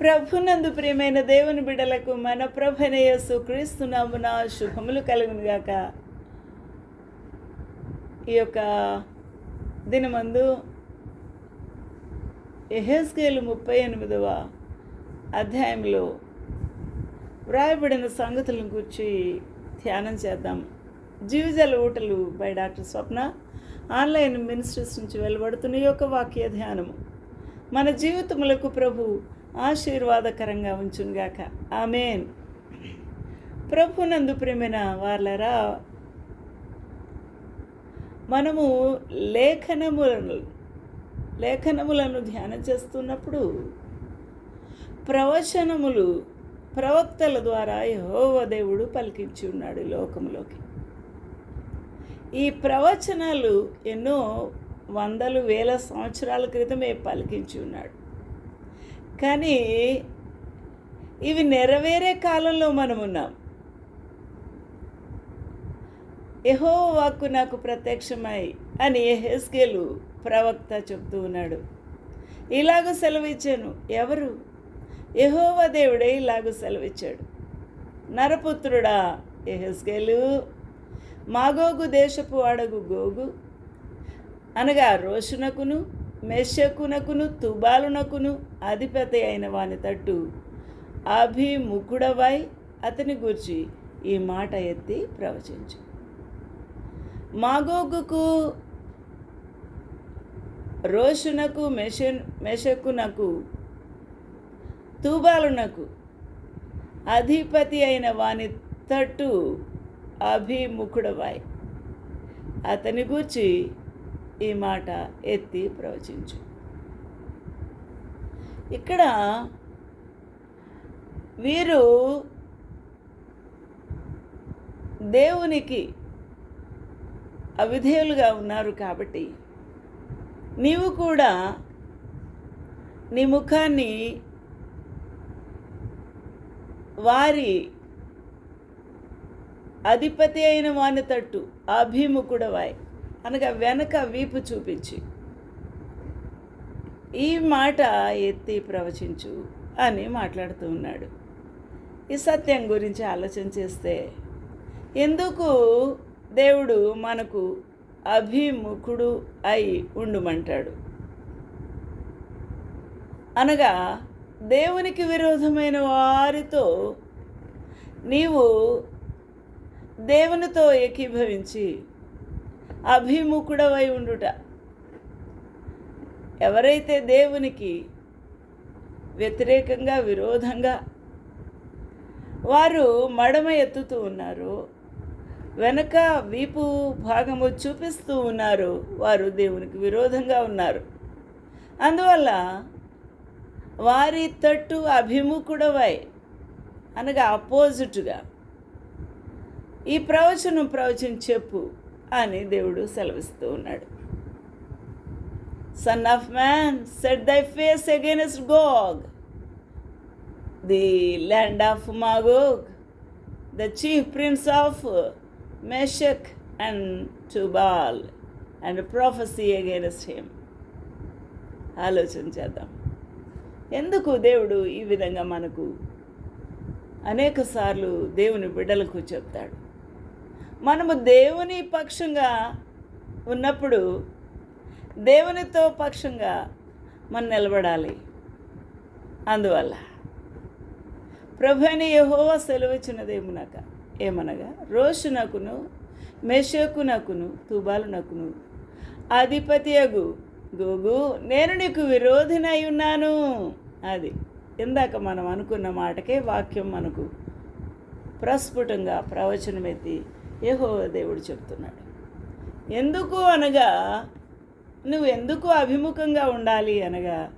ప్రభునందు ప్రియమైన దేవుని బిడలకు మన ప్రభనేయస్సు క్రీస్తునామున శుభములు కలుగునుగాక. ఈ యొక్క దినమందు ఎహెస్కేలు ముప్పై ఎనిమిదవ అధ్యాయంలో వ్రాయబడిన సంగతులను గురించి ధ్యానం చేద్దాం. జీవజల ఊటలు by doctor Swapna. Online ministries నుంచి వెలువడుతున్న ఈ యొక్క వాక్య ధ్యానము. మన జీవితములకు ప్రభు ఆశీర్వాదకరంగా ఉంచునుగాక. ఆమెన్. ప్రభునందు ప్రేమైన వాళ్ళరా మనము లేఖనములను లేఖనములను ధ్యానం చేస్తున్నప్పుడు ప్రవచనములు ప్రవక్తల ద్వారా యహోవ దేవుడు పలికించి ఉన్నాడు లోకంలోకి. ఈ ప్రవచనాలు ఎన్నో వందలు వేల సంవత్సరాల క్రితమే పలికించి ఉన్నాడు కానీ ఇవి నెరవేరే కాలంలో మనం ఉన్నాం ఎహో వాక్కు నాకు ప్రత్యక్షమై అని ఎహెస్కేలు ప్రవక్త చెప్తూ ఉన్నాడు. ఇలాగ సెలవిచ్చాను. ఎవరు? యహోవ దేవుడే ఇలాగ సెలవిచ్చాడు. నరపుత్రుడా ఎహెస్కేలు మాగోగు దేశపు అడగు గోగు అనగా రోషునకును మెషకునకును తుబాలునకును అధిపతి అయిన వాని తట్టు. అభిముఖుడవై అతని గురించి ఈ మాట ఎత్తి ప్రవచించు. మాగోగుకు రోషునకు మెష మెషకునకు తూబాలునకు అధిపతి అయిన వాని తట్టు అభిముఖుడవాయి అతని గూర్చి ఈ మాట ఎత్తి ప్రవచించు. ఇక్కడ వీరు దేవునికి అవిధేయులుగా ఉన్నారు కాబట్టి నీవు కూడా నీ ముఖాన్ని వారి అధిపతి అయిన వాని తట్టు అభిముఖుడవాయి. అనగా వెనక వీపు చూపించి. ఈ మాట ఎత్తి ప్రవచించు అని మాట్లాడుతూ ఉన్నాడు. ఈ సత్యం గురించి ఆలోచన చేస్తే ఎందుకు దేవుడు మనకు అభిముఖుడు అయి ఉండుమంటాడు? అనగా దేవునికి విరోధమైన వారితో నీవు దేవునితో ఏకీభవించి అభిముఖుడవై ఉండుట. ఎవరైతే దేవునికి వ్యతిరేకంగా విరోధంగా వారు మడమ ఎత్తుతూ ఉన్నారో వెనక వీపు భాగము చూపిస్తూ ఉన్నారు వారు దేవునికి విరోధంగా ఉన్నారు. అందువల్ల వారి తట్టు అభిముఖుడవై అనగా అపోజిట్గా ఈ ప్రవచనం ప్రవచనం చెప్పు అని దేవుడు సెలవిస్తూ ఉన్నాడు. Son of man set thy face against Gog the land of Magog the chief prince of Meshech and Tubal and prophesy against him ఆలోచన చేద్దాం. ఎందుకు దేవుడు ఈ విధంగా మనకు అనేకసార్లు దేవుని బిడ్డలకు చెప్తాడు? మనము దేవుని పక్షంగా ఉన్నప్పుడు దేవునితో పక్షంగా మనం నిలబడాలి. అందువల్ల ప్రభుని యహోవా సెలవిచ్చినదేమునక ఏమనగా? రోషునకును మెషకునకును తుబాలునకును అధిపతి అగు గోగు నేను నీకు విరోధినై ఉన్నాను. అది ఇందాక మనం అనుకున్న మాటకే వాక్యం మనకు ప్రస్ఫుటంగా ప్రవచనమెత్తి యహో దేవుడు చెప్తున్నాడు. ఎందుకు అనగా నువ్వు ఎందుకు అభిముఖంగా ఉండాలి అనగా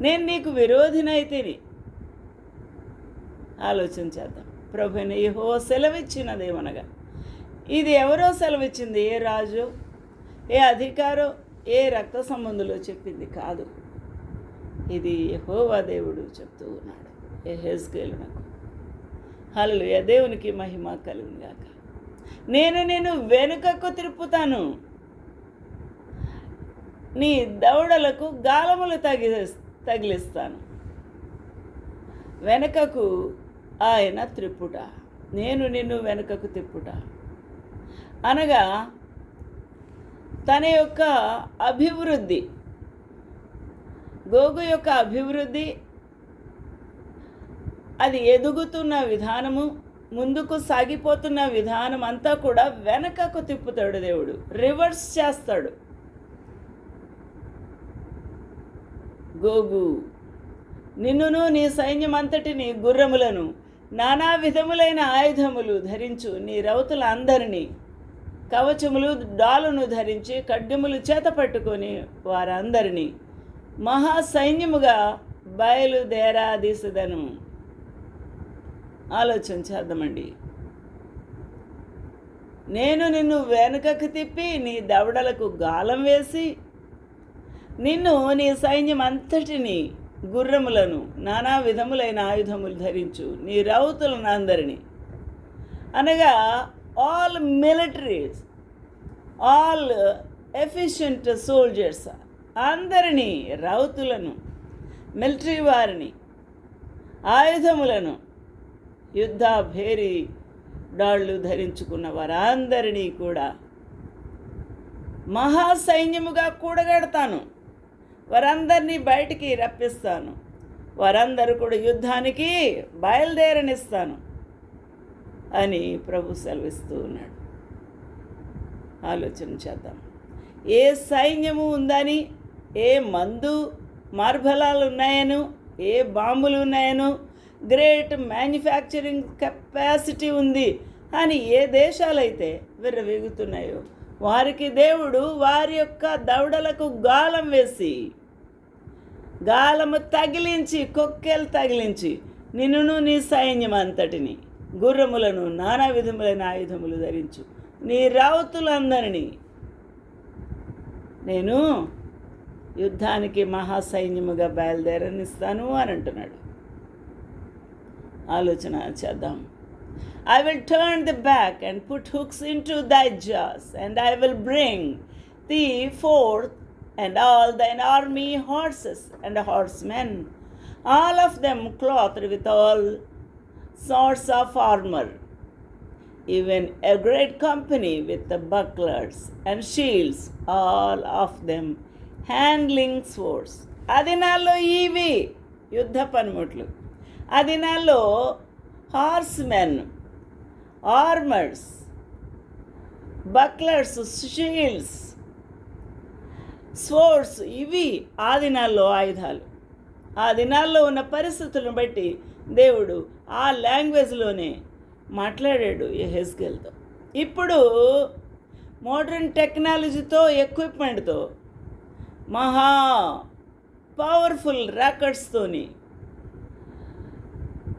నేను నీకు విరోధినైతిని. ఆలోచన చేద్దాం. ప్రభుని యహో సెలవిచ్చినదేమనగా ఇది ఎవరో సెలవిచ్చింది? ఏ రాజు? ఏ అధికారో? ఏ రక్త సంబంధులో చెప్పింది? కాదు. ఇది యహోవా దేవుడు చెప్తూ ఉన్నాడు. ఏ హెజ్కేలు నాకు హలో దేవునికి మహిమ కలుగుగాక నేను నేను వెనుకకు తిరుపుతాను. నీ దవడలకు గాలములు తగి తగిలిస్తాను. వెనుకకు ఆయన త్రిప్పుట నేను నిన్ను వెనుకకు తిప్పుట అనగా తన యొక్క అభివృద్ధి. గోగు యొక్క అభివృద్ధి. అది ఎదుగుతున్న విధానము. ముందుకు సాగిపోతున్న విధానం అంతా కూడా వెనకకు తిప్పుతాడు దేవుడు. రివర్స్ చేస్తాడు. గోగు నిన్నును నీ సైన్యం అంతటిని గుర్రములను నానా విధములైన ఆయుధములు ధరించు నీ రౌతుల అందరినీ కవచములు డాలును ధరించి ఖడ్గములు చేత పట్టుకొని వారందరినీ మహా సైన్యముగా బయలుదేరాదీసదను. ఆలోచన చేద్దామండి. నేను నిన్ను వెనుకకు తిప్పి నీ దవడలకు గాలం వేసి నిన్ను నీ సైన్యం అంతటిని గుర్రములను నానా విధములైన ఆయుధములు ధరించు నీ రౌతులను అందరినీ అనగా all militaries all efficient soldiers అందరినీ రౌతులను మిలిటరీ వారిని ఆయుధములను యుద్ధ భేరి డాళ్ళు ధరించుకున్న వారందరినీ కూడా మహాసైన్యముగా కూడగడతాను. వారందరినీ బయటికి రప్పిస్తాను. వారందరూ కూడా యుద్ధానికి బయలుదేరనిస్తాను అని ప్రభు సెలవిస్తూ ఉన్నాడు. ఆలోచన చేద్దాం. ఏ సైన్యము ఉందని ఏ మందు మార్బలాలు ఉన్నాయను ఏ బాంబులు ఉన్నాయను గ్రేట్ మ్యానుఫ్యాక్చరింగ్ కెపాసిటీ ఉంది అని ఏ దేశాలైతే విర్రవీగుతున్నాయో వారికి దేవుడు వారి యొక్క దవడలకు గాలం వేసి గాలము తగిలించి కొక్కెలు తగిలించి నిన్నును నీ సైన్యం అంతటిని గుర్రములను నానా విధములైన ఆయుధములు ధరించు. నీ రావతులందరినీ నేను యుద్ధానికి మహాసైన్యముగా బయలుదేరనిస్తాను అని అంటున్నాడు. ఆలోచన చేద్దాం I will turn the back and put hooks into thy jaws, and I will bring thee forth, and all thine army horses and horsemen, all of them clothed with all sorts of armor, even a great company with the bucklers and shields, all of them handling swords. ఆ దినాల్లో ఇవి యుద్ధ పనిముట్లు ఆ దినాల్లో horsemen armours bucklers shields swords ఇవి ఆ దినాల్లో ఆయుధాలు. ఆ దినాల్లో ఉన్న పరిస్థితులను బట్టి దేవుడు ఆ లాంగ్వేజ్లోనే మాట్లాడాడు హెస్గెల్తో ఇప్పుడు మోడర్న్ టెక్నాలజీతో ఎక్విప్మెంట్తో మహా పవర్ఫుల్ రాకెట్స్తోని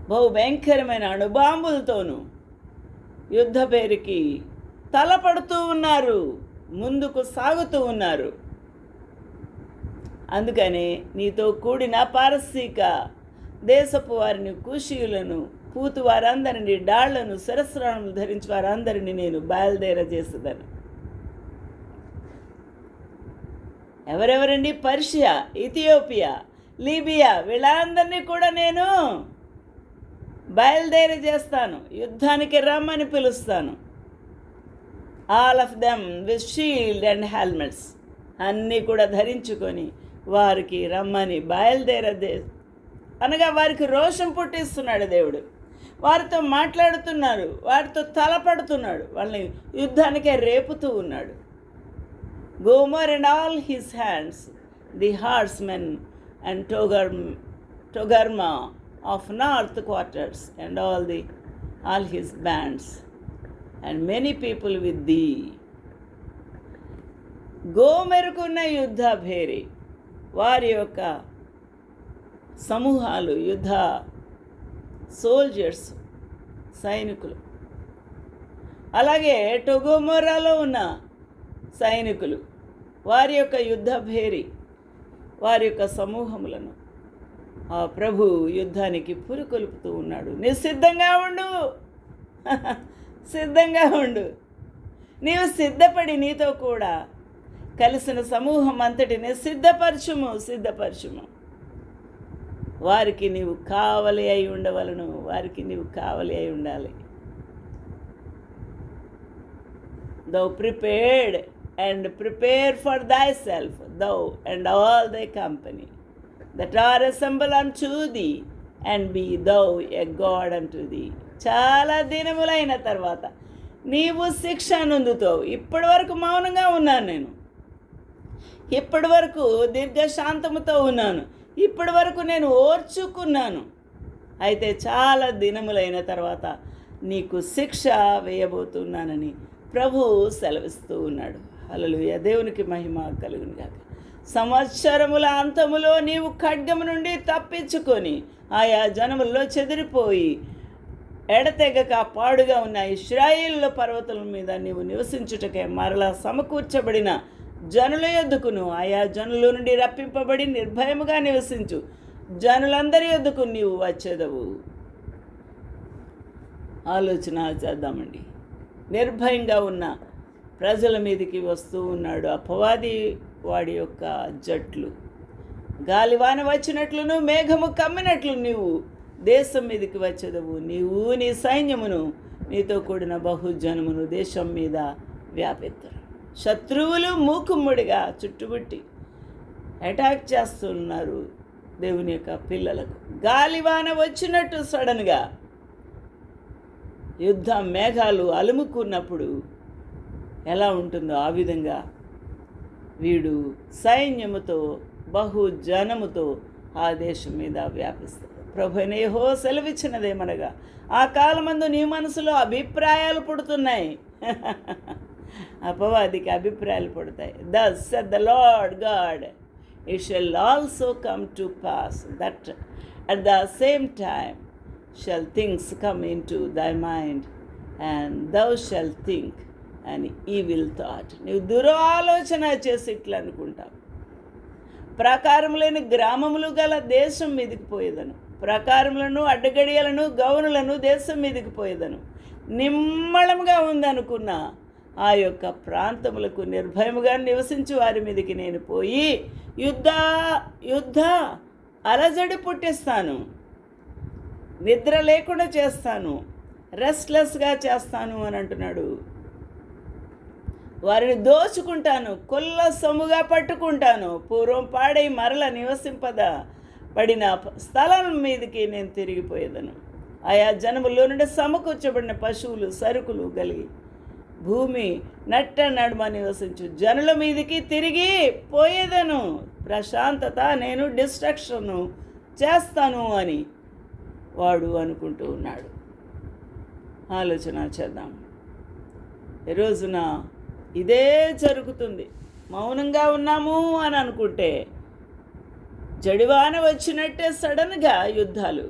బహు భయంకరమైన అణుబాంబులతోనూ యుద్ధ పేరుకి తలపడుతూ ఉన్నారు ముందుకు సాగుతూ ఉన్నారు. అందుకనే నీతో కూడిన పారసీక దేశపు వారిని కుషీయులను పూతు వారందరిని డాళ్ళను శిరస్రాణములు ధరించి వారందరిని నేను బయలుదేరజేసేదాను. ఎవరెవరండి? పర్షియా ఇథియోపియా లీబియా వీళ్ళందరినీ కూడా నేను బయలుదేరి చేస్తాను. యుద్ధానికి రమ్మని పిలుస్తాను. All of them with shield and helmets అన్నీ కూడా ధరించుకొని వారికి రమ్మని బయలుదేరదే. అనగా వారికి రోషం పుట్టిస్తున్నాడు దేవుడు. వారితో మాట్లాడుతున్నారు వారితో తలపడుతున్నాడు. వాళ్ళని యుద్ధానికే రేపుతూ ఉన్నాడు. Gomer and all his hands the horsemen and Togar Togarmah of north quarters and all the all his bands. And many people with thee. గోమెరుకున్న యుద్ధ భేరి. వారి యొక్క సమూహాలు యుద్ధ సోల్జర్స్ సైనికులు. అలాగే టొగోమోరాలో ఉన్న సైనికులు. వారి యొక్క యుద్ధ భేరి. వారి యొక్క సమూహములను. ప్రభు యుద్ధానికి పురికొల్పుతూ ఉన్నాడు. నీ సిద్ధంగా ఉండు. సిద్ధంగా ఉండు. నీవు సిద్ధపడి నీతో కూడా కలిసిన సమూహం అంతటిని సిద్ధపరచుము సిద్ధపరచుము. వారికి నీవు కావలి అయి ఉండవలను వారికి నీవు కావలి అయి ఉండాలి. Thou prepared and prepare for thyself thou and all thy company that are assembled unto thee, and be thou a God unto thee. చాలా దినములైన తర్వాత నీవు శిక్ష నొందుతావు. ఇప్పటి వరకు మౌనంగా ఉన్నాను నేను. ఇప్పటి వరకు దీర్ఘశాంతముతో ఉన్నాను. ఇప్పటి వరకు నేను ఓర్చుకున్నాను. అయితే చాలా దినములైన తర్వాత నీకు శిక్ష వేయబోతున్నానని ప్రభు సెలవిస్తూ ఉన్నాడు. హల్లెలూయా. దేవునికి మహిమ కలుగును కాక సంవత్సరముల అంతములో నీవు ఖడ్గము నుండి తప్పించుకొని ఆయా జనముల్లో చెదిరిపోయి ఎడతెగక పాడుగా ఉన్న ఇస్రాయిల్ పర్వతముల మీద నీవు నివసించుటకే మరలా సమకూర్చబడిన జనుల ఎద్దుకును ఆయా జనుల నుండి రప్పింపబడి నిర్భయముగా నివసించు. జనులందరి ఎద్దుకు నీవు వచ్చేదవు. ఆలోచన చేద్దామండి. నిర్భయంగా ఉన్న ప్రజల మీదకి వస్తూ ఉన్నాడు అపవాది వాడి యొక్క జట్లు. గాలివాన వచ్చినట్లును మేఘము కమ్మినట్లు నీవు. దేశం మీదకి వచ్చేదవు. నీవు నీ సైన్యమును నీతో కూడిన బహుజనమును దేశం మీద వ్యాపిస్తారు శత్రువులు మూకుమ్ముడిగా చుట్టుముట్టి అటాక్ చేస్తున్నారు దేవుని యొక్క పిల్లలకు. గాలివాన వచ్చినట్టు సడన్గా యుద్ధ మేఘాలు అలుముకున్నప్పుడు ఎలా ఉంటుందో ఆ విధంగా వీడు సైన్యముతో బహుజనముతో ఆ దేశం మీద వ్యాపిస్తాడు. ప్రభునేహో సెలవిచ్చినదేమనగా ఆ కాలమందు నీ మనసులో అభిప్రాయాలు పుడుతున్నాయి. అపవాదికి అభిప్రాయాలు పుడతాయి. Thus saith the Lord God it shall also come to pass that at the same time shall things come into thy mind and thou shalt think an evil thought. నీవు దురాలోచన చేసి ఇట్లా అనుకుంటావు. ప్రకారం లేని గ్రామములు గల దేశం మీదకి పోయేదను. ప్రకారములను అడ్డగడియలను గౌనులను దేశం మీదకి పోయేదను. నిమ్మళంగా ఉందనుకున్న ఆ యొక్క ప్రాంతములకు నిర్భయముగా నివసించి వారి మీదకి నేను పోయి యుద్ధ యుద్ధ అలజడి పుట్టిస్తాను. నిద్ర లేకుండా చేస్తాను. రెస్ట్లెస్గా చేస్తాను అని అంటున్నాడు వారిని దోచుకుంటాను కొల్ల సొమ్ముగా పట్టుకుంటాను. పూర్వం పాడై మరల నివసింపద పడిన స్థలం మీదకి నేను తిరిగిపోయేదను. ఆయా జనములో నుండి సమకూర్చబడిన పశువులు సరుకులు కలిగి భూమి నట్ట నడుమ నివసించు జనుల మీదకి తిరిగి పోయేదను. ప్రశాంతత నేను డిస్ట్రక్షను చేస్తాను అని వాడు అనుకుంటూ ఉన్నాడు. ఆలోచన చేద్దాం. రోజున ఇదే జరుగుతుంది. మౌనంగా ఉన్నాము అని అనుకుంటే జడివాన వచ్చినట్టే సడన్గా యుద్ధాలు.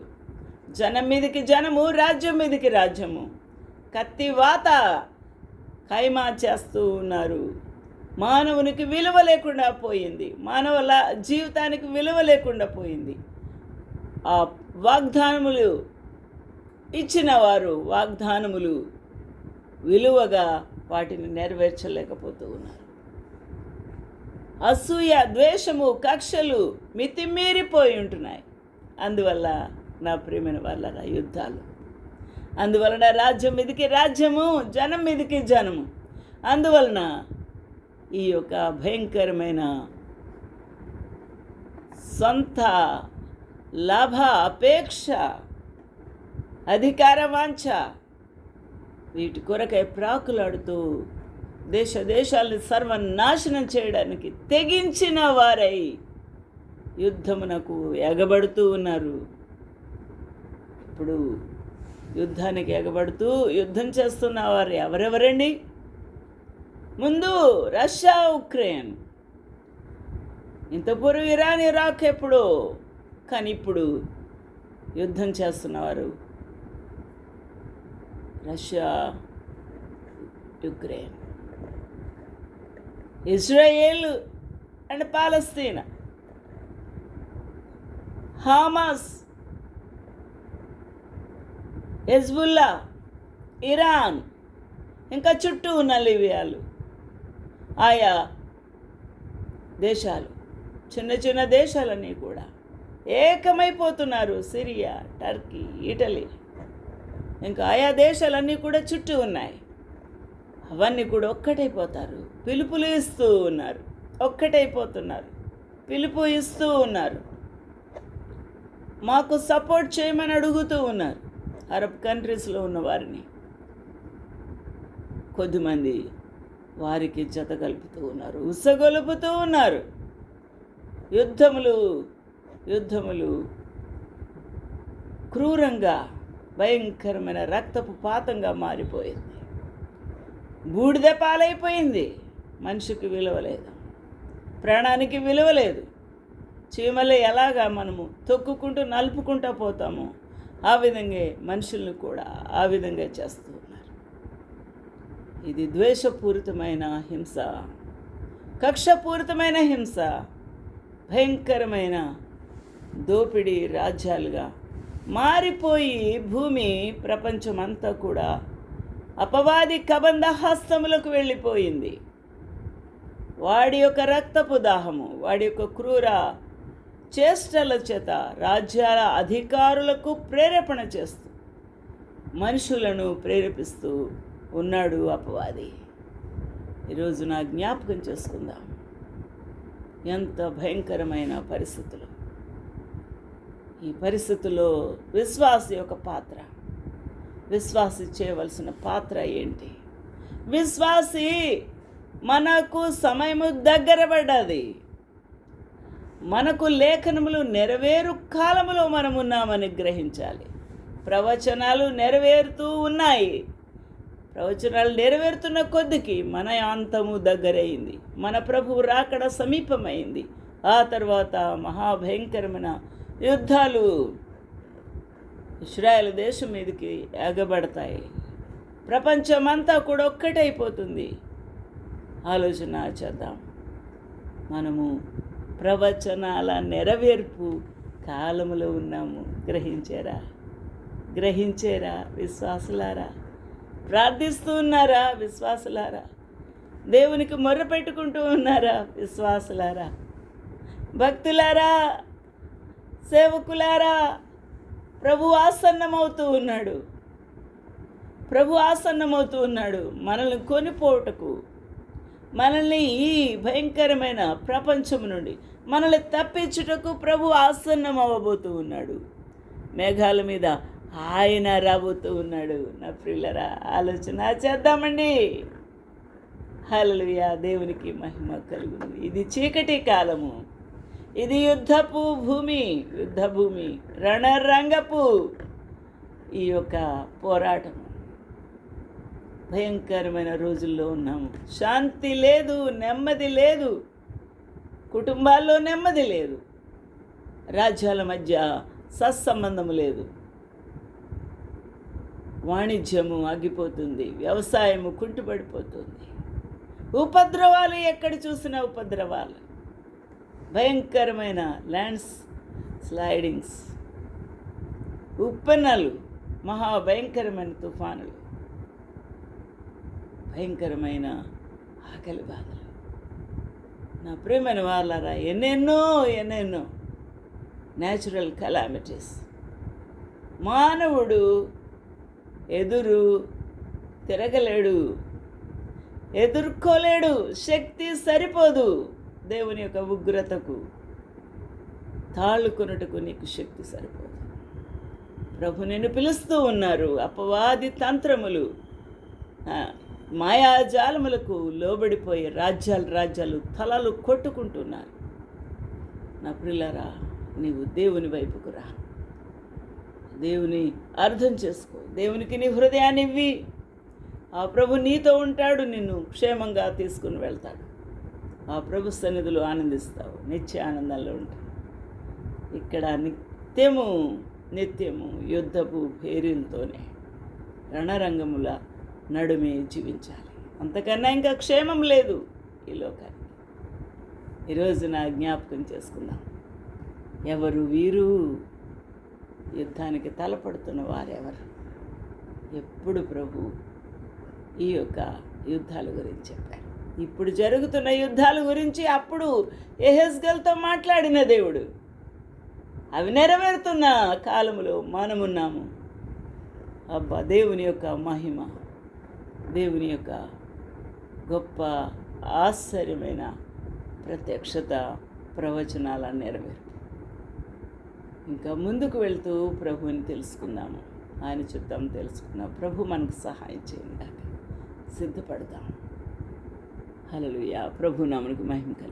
జనం మీదకి జనము రాజ్యం మీదకి రాజ్యము. కత్తి వాత ఖైమా చేస్తూ ఉన్నారు. మానవునికి విలువ లేకుండా పోయింది. మానవుల జీవితానికి విలువ లేకుండా పోయింది. ఆ వాగ్దానములు ఇచ్చిన వారు వాగ్దానములు విలువగా వాటిని నెరవేర్చలేకపోతూ ఉన్నారు. అసూయ ద్వేషము కక్షలు మితిమీరిపోయి ఉంటున్నాయి. అందువల్ల నా ప్రియమైన వాళ్ళ యుద్ధాలు. అందువలన రాజ్యం మీదకి రాజ్యము జనం మీదకి జనము. అందువలన ఈ యొక్క భయంకరమైన సొంత లాభ అపేక్ష అధికార వాంఛ వీటి కొరకై ప్రాకులాడుతూ దేశ దేశాలను సర్వనాశనం చేయడానికి తెగించిన వారై యుద్ధమునకు ఎగబడుతూ ఉన్నారు. ఇప్పుడు యుద్ధానికి ఎగబడుతూ యుద్ధం చేస్తున్న వారు ఎవరెవరండి? ముందు రష్యా ఉక్రెయిన్. ఇంతపూర్వం ఇరాన్ ఇరాక్ ఎప్పుడు కానీ ఇప్పుడు యుద్ధం చేస్తున్నవారు Russia Ukraine. Israel and Palestine. Hamas Hezbollah Iran. ఇంకా చుట్టూ ఉన్న లిబియాలు. ఆయా దేశాలు. చిన్న చిన్న దేశాలన్నీ కూడా ఏకమైపోతున్నారు. Syria Turkey Italy. ఇంకా ఆయా దేశాలన్నీ కూడా చుట్టూ ఉన్నాయి. అవన్నీ కూడా ఒక్కటైపోతారు. పిలుపులు ఇస్తూ ఉన్నారు. ఒక్కటైపోతున్నారు. పిలుపు ఇస్తూ ఉన్నారు. మాకు సపోర్ట్ చేయమని అడుగుతూ ఉన్నారు. అరబ్ కంట్రీస్లో ఉన్న వారిని. కొద్దిమంది వారికి జత కలుపుతూ ఉన్నారు. ఉసగొలుపుతూ ఉన్నారు. యుద్ధములు యుద్ధములు క్రూరంగా భయంకరమైన రక్తపు పాతంగా మారిపోయింది. బూడిద పాలైపోయింది. మనిషికి విలువ లేదు ప్రాణానికి విలువ లేదు చీమలు ఎలాగా మనము తొక్కుకుంటూ నలుపుకుంటూ పోతామో ఆ విధంగా మనుషుల్ని కూడా ఆ విధంగా చేస్తూ ఉన్నారు. ఇది ద్వేషపూరితమైన హింస. కక్షపూరితమైన హింస. భయంకరమైన దోపిడీ రాజ్యాలుగా మారిపోయి భూమి ప్రపంచమంతా కూడా అపవాది కబంధ హస్తములకు వెళ్ళిపోయింది. వాడి యొక్క రక్తపు దాహము వాడి యొక్క క్రూర చేష్టల చేత రాజ్యాల అధికారులకు ప్రేరేపణ చేస్తూ మనుషులను ప్రేరేపిస్తూ ఉన్నాడు అపవాది. ఈరోజు నా జ్ఞాపకం చేసుకుందాం. ఎంత భయంకరమైన పరిస్థితులు. ఈ పరిస్థితుల్లో విశ్వాస యొక్క పాత్ర. విశ్వాసి చేయవలసిన పాత్ర ఏంటి? విశ్వాసి మనకు సమయము దగ్గర పడ్డది. మనకు లేఖనములు నెరవేరు కాలములో మనం ఉన్నామని గ్రహించాలి. ప్రవచనాలు నెరవేరుతూ ఉన్నాయి. ప్రవచనాలు నెరవేరుతున్న కొద్దికి మన అంతము దగ్గరైంది. మన ప్రభువు రాకడ సమీపమైంది. ఆ తర్వాత మహాభయంకరమైన యుద్ధాలు ఇస్రాయల్ దేశం మీదకి ఎగబడతాయి. ప్రపంచమంతా కూడా ఒక్కటైపోతుంది. ఆలోచన చేద్దాం. మనము ప్రవచనాల నెరవేర్పు కాలములో ఉన్నాము. గ్రహించారా? గ్రహించారా విశ్వాసులారా? ప్రార్థిస్తూ ఉన్నారా విశ్వాసులారా? దేవునికి మొర్ర పెట్టుకుంటూ ఉన్నారా విశ్వాసులారా? భక్తులారా సేవకులారా ప్రభు ఆసన్నమవుతూ ఉన్నాడు. ప్రభు ఆసన్నమవుతూ ఉన్నాడు. మనల్ని కొనిపోవటకు మనల్ని ఈ భయంకరమైన ప్రపంచం నుండి మనల్ని తప్పించుటకు ప్రభు ఆసన్నం అవ్వబోతూ ఉన్నాడు. మేఘాల మీద ఆయన రాబోతూ ఉన్నాడు. నా ప్రిల్లరా ఆలోచన చేద్దామండి. హలలుయా దేవునికి మహిమ కలుగును. ఇది చీకటి కాలము. ఇది యుద్ధపు భూమి యుద్ధభూమి రణరంగపు ఈ యొక్క పోరాటం. భయంకరమైన రోజుల్లో ఉన్నాము. శాంతి లేదు నెమ్మది లేదు. కుటుంబాల్లో నెమ్మది లేదు. రాజ్యాల మధ్య సత్సంబంధము లేదు. వాణిజ్యము ఆగిపోతుంది వ్యవసాయము కుంటుపడిపోతుంది. ఉపద్రవాలు ఎక్కడ చూసినా ఉపద్రవాలు. భయంకరమైన ల్యాండ్స్ స్లైడింగ్స్. ఉప్పెన్నలు మహా భయంకరమైన తుఫానులు. భయంకరమైన ఆకలి బాధలు. నా ప్రియమైన వాళ్ళారా ఎన్నెన్నో ఎన్నెన్నో న్యాచురల్ కలామిటీస్ మానవుడు ఎదురు తిరగలేడు ఎదుర్కోలేడు శక్తి సరిపోదు. దేవుని యొక్క ఉగ్రతకు తాళ్ళుకొనుటకు నీకు శక్తి సరిపోదు. ప్రభు నిన్ను పిలుస్తూ ఉన్నారు. అపవాది తంత్రములు మాయాజాలములకు లోబడిపోయి రాజ్యాలు రాజ్యాలు తలలు కొట్టుకుంటున్నారు. నా ప్రిల్లరా నీవు దేవుని వైపుకు రా. దేవుని అర్థం చేసుకో. దేవునికి నీ హృదయాన్ని ఇవ్వి ఆ ప్రభు నీతో ఉంటాడు నిన్ను క్షేమంగా తీసుకుని వెళ్తాడు. ప్రభు సన్నిధిలో ఆనందిస్తావు. నిత్య ఆనందంలో ఉంటావు ఇక్కడ నిత్యము నిత్యము యుద్ధపు భేరులతోనే రణరంగముల నడుమే జీవించాలి. అంతకన్నా ఇంకా క్షేమం లేదు ఈ లోకానికి. ఈరోజు నా జ్ఞాపకం చేసుకుందాం. ఎవరు వీరు? యుద్ధానికి తలపడుతున్న వారెవరు? ఎప్పుడు ప్రభు ఈ యొక్క యుద్ధాల గురించి చెప్పారు. ఇప్పుడు జరుగుతున్న యుద్ధాల గురించి అప్పుడు ఎహెస్గల్తో మాట్లాడిన దేవుడు. అవి నెరవేరుతున్న కాలములో మనమున్నాము. అబ్బా దేవుని యొక్క మహిమ దేవుని యొక్క గొప్ప ఆశ్చర్యమైన ప్రత్యక్షత ప్రవచనాల నెరవేరు ఇంకా ముందుకు వెళ్తూ ప్రభువుని తెలుసుకుందాము. ఆయన చిత్తం తెలుసుకుందాం. ప్రభు మనకు సహాయం చేయండి. సిద్ధపడదాం హల్లెలూయా. ప్రభు నామునికి మహిమ కలుగు.